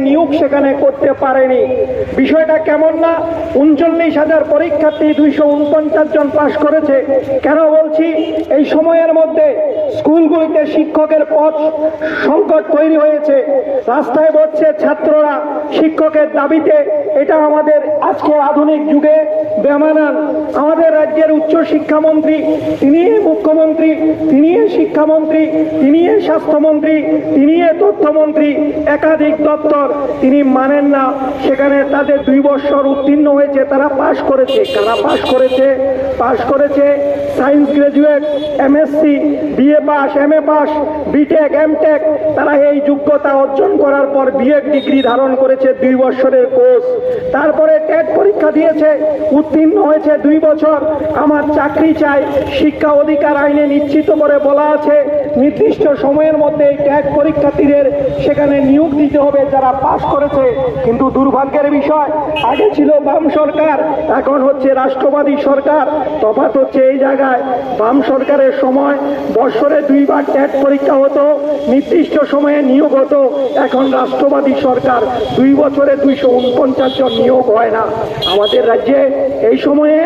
নিয়োগ সেখানে করতে পারেনি। বিষয়টা কেমন না? উনচল্লিশ হাজার পরীক্ষার্থী দুইশো উনপঞ্চাশ জন পাশ করেছে। কেন বলছি? এই সময়ের মধ্যে স্কুলগুলিতে শিক্ষকের পদ সংকট তৈরি হয়েছে। রাস্তায় বসছে ছাত্ররা শিক্ষকের দাবিতে। এটা আমাদের আজকে আধুনিক যুগে বেমানান। আমাদের রাজ্যের উচ্চ শিক্ষামন্ত্রী তিনি মুখ্যমন্ত্রী, তিনি শিক্ষামন্ত্রী, তিনি স্বাস্থ্যমন্ত্রী, তিনি তথ্যমন্ত্রী, একাধিক দপ্তর, তিনি মানেন না। সেখানে তাদের দুই বছর উত্তীর্ণ হয়েছে, তারা পাশ করেছে। কারা পাশ করেছে? পাশ করেছে science graduate, MSc, BA pass M A pass, BTech, MTech. তারা এই যোগ্যতা অর্জন করার পর বিএড ডিগ্রি ধারণ করেছে, দুই বছরের কোর্স। তারপরে টেট পরীক্ষা দিয়েছে, উত্তীর্ণ হয়েছে দুই বছর। আমার চাকরি চাই, শিক্ষা অধিকার আইনে নিশ্চিত করে বলা আছে, নির্দিষ্ট সময়ের মধ্যে ট্যাগ পরীক্ষার্থীদের সেখানে নিয়োগ দিতে হবে যারা পাশ করেছে। কিন্তু দুর্ভাগ্যের বিষয়, আগে ছিল বাম সরকার, এখন হচ্ছে রাষ্ট্রবাদী সরকার। তফাৎ হচ্ছে এই জায়গায়, বাম সরকারের সময় বৎসরে দুইবার ট্যাগ পরীক্ষা হতো, নির্দিষ্ট সময়ে নিয়োগ হতো। এখন রাষ্ট্রবাদী সরকার দুই বছরে দুইশো উনপঞ্চাশ জন নিয়োগ হয় না। আমাদের রাজ্যে এই সময়ে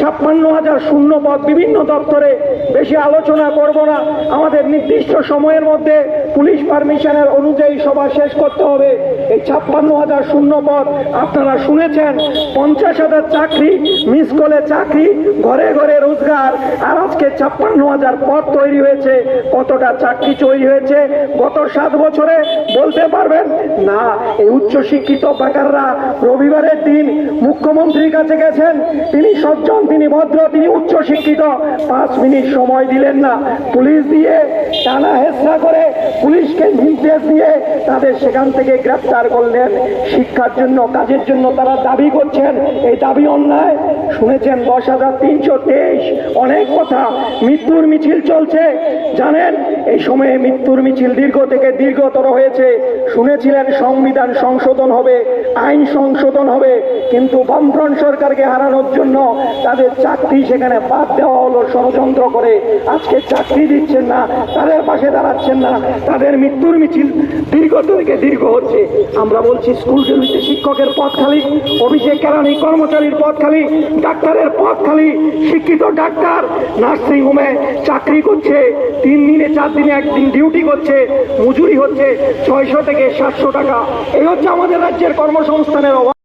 ছাপ্পান্ন হাজার শূন্য পদ বিভিন্ন দপ্তরে বেশি আলোচনা করব না। আমাদের নির্দিষ্ট সময়ের মধ্যে পুলিশ পারমিশনের অনুযায়ী সভা শেষ করতে হবে। এই ছাপ্পান্ন হাজার শূন্য পদ আপনারা শুনেছেন, পঞ্চাশ হাজার চাকরি, মিস কলে চাকরি, ঘরে ঘরে রোজগার। আর আজকে ছাপ্পান্ন হাজার পদ তৈরি হয়েছে, কতটা চাকরি তৈরি হয়েছে, গত সাত বছরে বলতে পারবেন? না, এই উচ্চশিক্ষিত বেকাররা রবিবারের দিন মুখ্যমন্ত্রীর কাছে গেছেন, তিনি সজ্জন, তিনি ভদ্র, তিনি উচ্চশিক্ষিত পাঁচ মিনিট সময় দিলেন না। পুলিশ দিয়ে টানা হেসরা করে পুলিশকে নির্দেশ দিয়ে তাদের সেখান থেকে গ্রেপ্তার করলেন। শিক্ষার জন্য, কাজের জন্য তারা দাবি করছেন। এই দাবি অন্যায়। শুনেছেন, দশ হাজার তিনশো তেইশ। অনেক কথা। মৃত্যুর মিছিল চলছে। জানেন, এই সময়ে মৃত্যুর মিছিল দীর্ঘ থেকে দীর্ঘতর হয়েছে। শুনেছিলেন, সংবিধান সংশোধন হবে, আইন সংশোধন হবে। কিন্তু বামফ্রন্ট সরকারকে হারানোর জন্য তাদের চাকরি সেখানে বাদ দেওয়া হলো ষড়যন্ত্র করে। আজকে চাকরি দিচ্ছেন না, তাদের পাশে দাঁড়াচ্ছেন না, তাদের মৃত্যুর মিছিল দীর্ঘ থেকে দীর্ঘ হচ্ছে। আমরা বলছি স্কুলগুলিতে শিক্ষকের পদ খালি অভিষেক কেরানি কর্মচারীর পদ খালি, ডাক্তারের পদ খালি, শিক্ষিত ডাক্তার, নার্সিং হোমে চাকরি করছে, তিন দিনে, চার দিনে একদিন ডিউটি করছে, মজুরি হচ্ছে ছয়শো থেকে সাতশো টাকা। এই হচ্ছে আমাদের রাজ্যের কর্মসংস্থানের অভাব